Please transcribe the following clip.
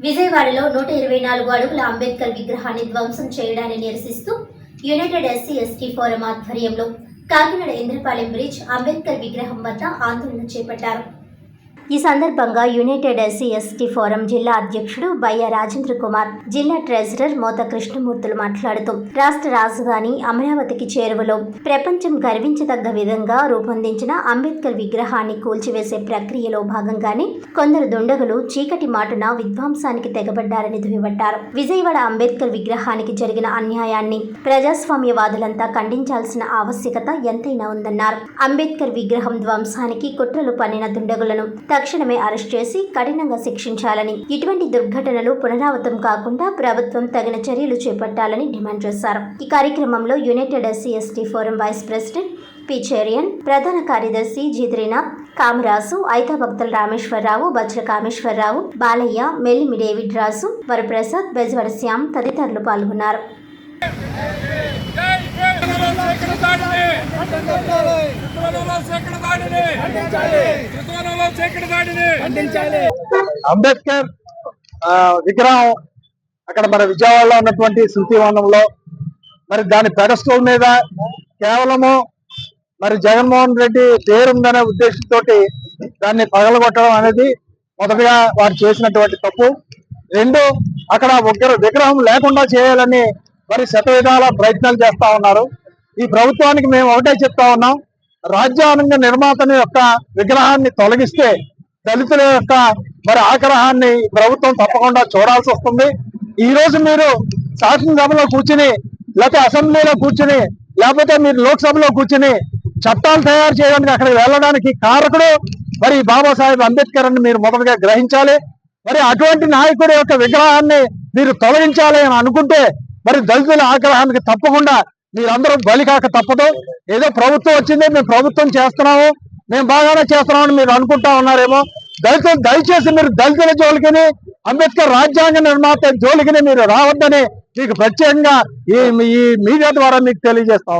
విజయవాడలో నూట ఇరవై నాలుగు అడుగుల అంబేద్కర్ విగ్రహాన్ని ధ్వంసం చేయడాన్ని నిరసిస్తూ యునైటెడ్ ఎస్సీ ఎస్టీ ఫోరం ఆధ్వర్యంలో కాకినాడ ఇంద్రపాలెం బ్రిడ్జ్ అంబేద్కర్ విగ్రహం వద్ద ఆందోళన చేపట్టారు. ఈ సందర్భంగా యునైటెడ్ ఎస్సీ ఫోరం జిల్లా అధ్యక్షుడు బయ్య రాజేంద్ర కుమార్ జిల్లా ట్రెజరర్ మోత కృష్ణమూర్తులు మాట్లాడుతూ రాష్ట్ర రాజధాని అమరావతికి చేరువలో ప్రపంచం గర్వించదగ్గ విధంగా రూపొందించిన అంబేద్కర్ విగ్రహాన్ని కూల్చివేసే ప్రక్రియలో భాగంగానే కొందరు దుండగులు చీకటి మాటున విధ్వంసానికి తెగబడ్డారని దుయ్యబట్టారు విజయవాడ అంబేద్కర్ విగ్రహానికి జరిగిన అన్యాయాన్ని ప్రజాస్వామ్యవాదులంతా ఖండించాల్సిన ఆవశ్యకత ఎంతైనా ఉందన్నారు. అంబేద్కర్ విగ్రహం ధ్వంసానికి కుట్రలు పన్నిన దుండగులను తక్షణమే అరెస్ట్ చేసి కఠినంగా శిక్షించాలని. ఇటువంటి దుర్ఘటనలు పునరావృతం కాకుండా ప్రభుత్వం తగిన చర్యలు చేపట్టాలని డిమాండ్ చేశారు. ఈ కార్యక్రమంలో united SC ST forum vice president పిచేరియన్ ప్రధాన కార్యదర్శి జిద్రీనాథ్ కామరాజు ఐతాభక్తుల రామేశ్వరరావు బజ్ర కామేశ్వరరావు బాలయ్య మెల్లిమి డేవిడ్ రాజు వరప్రసాద్ బెజవడ శ్యామ్ తదితరులు పాల్గొన్నారు. అంబేద్కర్ విగ్రహం అక్కడ మన విజయవాడలో ఉన్నటువంటి శృతివనంలో మరి దాని పెడస్టోల్ మీద కేవలము మరి జగన్మోహన్ రెడ్డి పేరుందనే ఉద్దేశంతో దాన్ని పగలగొట్టడం అనేది మొదటగా వారు చేసినటువంటి తప్పు. రెండు అక్కడ విగ్ర విగ్రహం లేకుండా చేయాలని మరి శత విధాల ప్రయత్నాలు చేస్తా ఉన్నారు. ఈ ప్రభుత్వానికి మేము ఒకటే చెప్తా ఉన్నాం. రాజ్యాంగ నిర్మాతని యొక్క విగ్రహాన్ని తొలగిస్తే దళితుల యొక్క మరి ఆగ్రహాన్ని ప్రభుత్వం తప్పకుండా చూడాల్సి వస్తుంది. ఈ రోజు మీరు శాసనసభలో కూర్చుని లేకపోతే అసెంబ్లీలో కూర్చుని లేకపోతే మీరు లోక్సభలో కూర్చుని చట్టాలు తయారు చేయడానికి అక్కడికి వెళ్ళడానికి కారకుడు మరి బాబాసాహెబ్ అంబేద్కర్ అని మీరు మొదటగా గ్రహించాలి. మరి అటువంటి నాయకుడి యొక్క విగ్రహాన్ని మీరు తొలగించాలి అని అనుకుంటే మరి దళితుల ఆగ్రహానికి తప్పకుండా మీరందరూ బలి కాక తప్పదు. ఏదో ప్రభుత్వం వచ్చింది మేము ప్రభుత్వం చేస్తున్నాము మేము బాగానే చేస్తున్నామని మీరు అనుకుంటా ఉన్నారేమో. దళితులు దయచేసి మీరు దళితుల జోలికిని అంబేద్కర్ రాజ్యాంగ నిర్మాత జోలికిని మీరు రావద్దని మీకు ప్రత్యేకంగా ఈ మీడియా ద్వారా మీకు తెలియజేస్తా